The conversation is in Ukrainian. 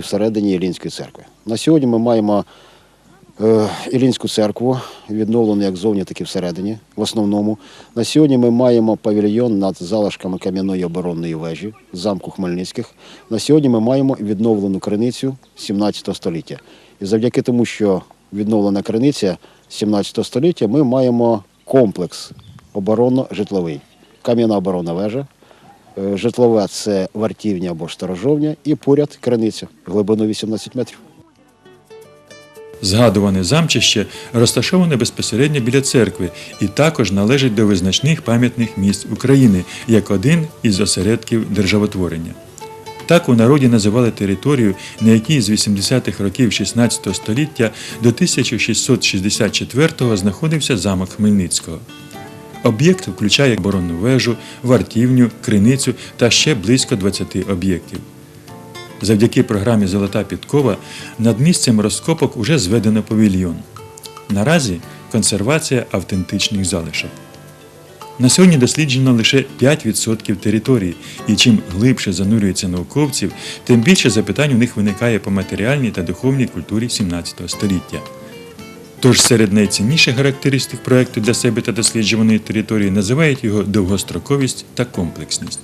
всередині Ілінської церкви. На сьогодні ми маємо е, Ілінську церкву, відновлену як зовні, так і всередині. В основному на сьогодні ми маємо павільйон над залишками кам'яної оборонної вежі замку Хмельницьких. На сьогодні ми маємо відновлену криницю 17 століття. І завдяки тому, що відновлена криниця 17 століття, ми маємо комплекс оборонно-житловий. Кам'яна оборонна вежа, Е, Житлове це вартівня або сторожовня, і поряд криниця глибиною 18 метрів. Згадуване замчище розташоване безпосередньо біля церкви і також належить до визначних пам'ятних місць України як один із осередків державотворення. Так у народі називали територію, на якій з 80-х років 16 століття до 1664-го знаходився замок Хмельницького. Об'єкт включає оборонну вежу, вартівню, криницю та ще близько 20 об'єктів. Завдяки програмі Золота підкова над місцем розкопок уже зведено павільйон. Наразі консервація автентичних залишок. На сьогодні досліджено лише 5% території, і чим глибше занурюються науковців, тим більше запитань у них виникає по матеріальній та духовній культурі 17 століття. Тож серед найцінніших характеристик проекту для себе та досліджуваної території називають його довгостроковість та комплексність.